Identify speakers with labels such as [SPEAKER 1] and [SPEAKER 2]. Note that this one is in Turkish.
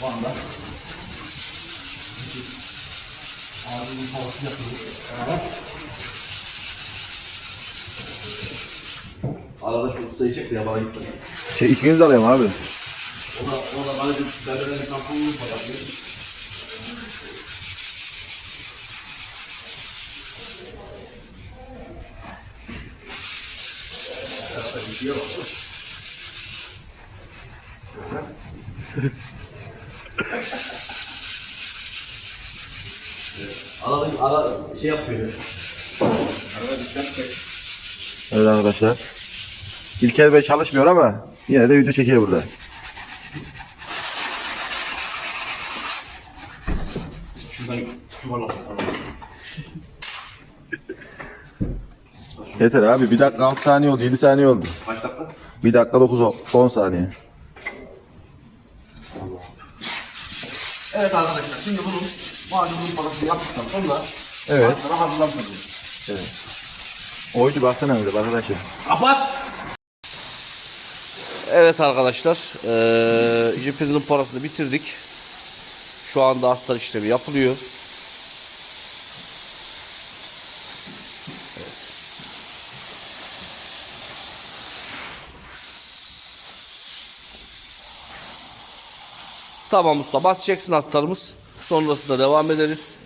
[SPEAKER 1] Van'da. Ağzının havası yapıyoruz. Evet. Arada şu ustayı çek de yabana gitme.
[SPEAKER 2] Şey ikiniz de alayım abi.
[SPEAKER 1] O da, o da bana bir berberen kampını yapıyor. Arada ara şey yapıyor.
[SPEAKER 2] Evet arkadaşlar. İlker Bey çalışmıyor ama yine de video çekiyor burada.
[SPEAKER 1] Şuradan yuvarlak.
[SPEAKER 2] Yeter abi. Bir dakika 6 saniye oldu. 7 saniye oldu.
[SPEAKER 1] Kaç dakika?
[SPEAKER 2] 1 dakika 9 10 saniye.
[SPEAKER 1] Evet arkadaşlar şimdi bunun macunun parasını yaptıktan sonra
[SPEAKER 2] Evet.
[SPEAKER 1] sonra hazırlamış oluyoruz.
[SPEAKER 2] Oydu baksana öyle arkadaşlar.
[SPEAKER 1] Kapat! Evet arkadaşlar eee jipimizin parasını bitirdik. Şu anda astar işlemi yapılıyor. Tamam usta batacaksın astarımız. Sonrasında devam ederiz.